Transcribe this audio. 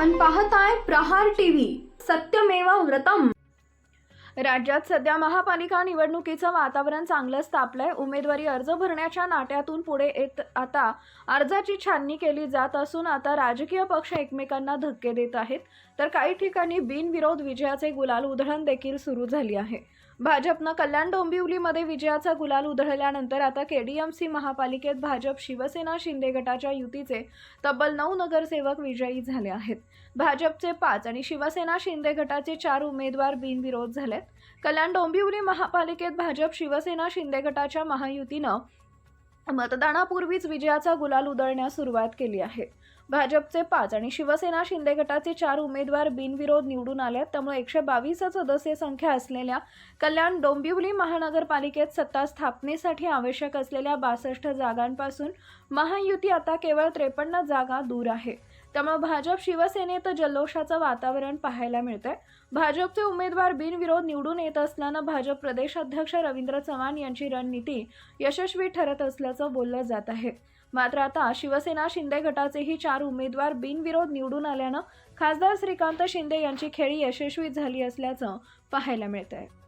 पाहताय प्रहार टीव्ही. सत्यमेव व्रतम. राज्यात सध्या महापालिका निवडणुकीचं वातावरण चांगलंच तापलंय. उमेदवारी अर्ज भरण्याच्या नाट्यातून पुढे येत आता अर्जाची छाननी केली जात असून आता राजकीय पक्ष एकमेकांना धक्के देत आहेत. तर काही ठिकाणी बिनविरोध विजयाचे गुलाल उधळण देखील सुरू झाली आहे. भाजपनं कल्याण डोंबिवलीमध्ये विजयाचा गुलाल उधळल्यानंतर आता केडीएमसी महापालिकेत भाजप शिवसेना शिंदे गटाच्या युतीचे तब्बल नऊ नगरसेवक विजयी झाले आहेत. भाजपचे पाच आणि शिवसेना शिंदे गटाचे चार उमेदवार बिनविरोध झालेत. कल्याण डोंबिवली महापालिकेत भाजप शिवसेना शिंदे गटाच्या महायुतीनं मतदानापूर्वीच विजयाचा गुलाल उधळण्यास सुरुवात केली आहे. भाजपचे पाच आणि शिवसेना शिंदे गटाचे चार उमेदवार बिनविरोध निवडून आले त्यामुळे एकशे बावीस सदस्य संख्या असलेल्या कल्याण डोंबिवली महानगरपालिकेत सत्ता स्थापनेसाठी आवश्यक असलेल्या बासष्ट जागांपासून महायुती आता केवळ त्रेपन्न जागा दूर आहे. त्यामुळे भाजप शिवसेनेत जल्लोषाचं वातावरण पाहायला मिळतंय. भाजपचे उमेदवार बिनविरोध निवडून येत असल्यानं भाजप प्रदेशाध्यक्ष रवींद्र चव्हाण यांची रणनीती यशस्वी ठरत असल्याचं बोललं जात आहे. मात्र आता शिवसेना शिंदे गटाचेही चार चार उमेदवार बिनविरोध निवडून आल्यानं खासदार श्रीकांत शिंदे यांची खेळी यशस्वी झाली असल्याचं पाहायला मिळत आहे